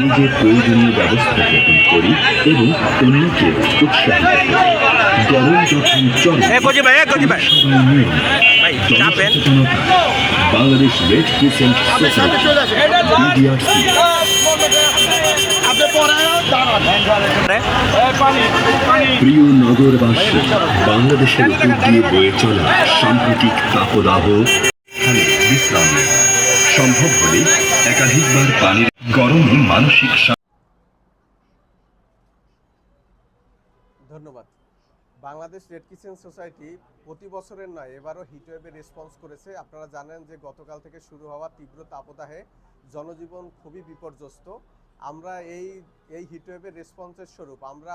নিজের প্রয়োজনীয় ব্যবস্থা গ্রহণ করি এবং অন্যকে উৎসাহ করি। গরম যখন চলে। জনসচেতনতা বাংলাদেশ রেড ক্রিসেন্ট প্রিয় নগরবাসী বাংলাদেশের উপর দিয়ে বয়ে চলা সাম্প্রতিক তাপদাহ বিশ্রাম। সম্ভব হলে একাধিকবার পানির গরমে মানসিক ধন্যবাদ। বাংলাদেশ রেড কিচেন সোসাইটি প্রতি বছরের নয়, এবারও হিটওয়েভে রেসপন্স করেছে। আপনারা জানেন যে গতকাল থেকে শুরু হওয়া তীব্র তাপদাহে জনজীবন খুবই বিপর্যস্ত। আমরা এই এই হিটওয়েভের রেসপন্সের স্বরূপ, আমরা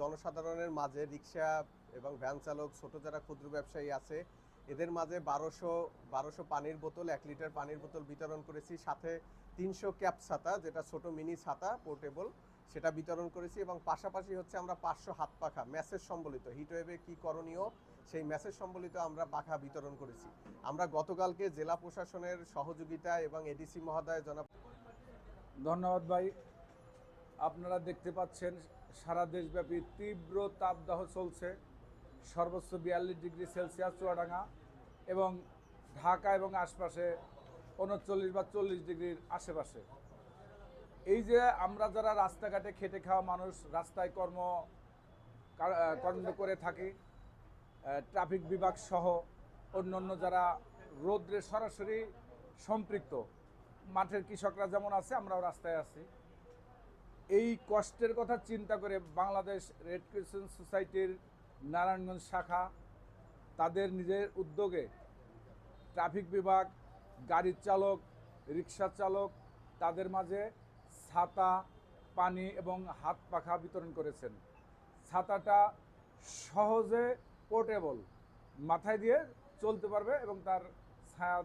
জনসাধারণের মাঝে রিক্সা এবং ভ্যান চালক, ছোট যারা ক্ষুদ্র ব্যবসায়ী আছে এদের মাঝে বারোশো বারোশো পানির বোতল, এক লিটার পানির বোতল বিতরণ করেছি। সাথে তিনশো ক্যাপ ছাতা, যেটা ছোট মিনি ছাতা, পোর্টেবল, সেটা বিতরণ করেছি এবং পাশাপাশি হচ্ছে আমরা পাঁচশো হাত পাখা মেসেজ সম্বলিত হিটওয়েভে কি করণীয়, সেই মেসেজ সম্বলিত আমরা পাখা বিতরণ করেছি। আমরা গতকালকে জেলা প্রশাসনের সহযোগিতা এবং এডিসি মহোদয় জনাব ধন্যবাদ ভাই। আপনারা দেখতে পাচ্ছেন, সারা দেশব্যাপী তীব্র তাপদাহ চলছে। সর্বোচ্চ বিয়াল্লিশ ডিগ্রি সেলসিয়াস চুয়াডাঙ্গা এবং ঢাকা এবং আশপাশে উনচল্লিশ বা চল্লিশ ডিগ্রির আশেপাশে। এই যে আমরা যারা রাস্তাঘাটে খেটে খাওয়া মানুষ, রাস্তায় কর্ম কর্ম করে থাকি ট্রাফিক বিভাগ সহ অন্যান্য যারা রৌদ্রে সরাসরি সম্পৃক্ত, মাঠের কৃষকরা যেমন আছে, আমরাও রাস্তায় আছি। এই কষ্টের কথা চিন্তা করে বাংলাদেশ রেড ক্রিসেন্ট সোসাইটির নারায়ণগঞ্জ শাখা তাদের নিজের উদ্যোগে ট্রাফিক বিভাগ, গাড়ির চালক, রিক্সা চালক তাদের মাঝে ছাতা, পানি এবং হাত পাখা বিতরণ করেছেন। ছাতাটা সহজে পোর্টেবল মাথায় দিয়ে চলতে পারবে এবং তার ছায়া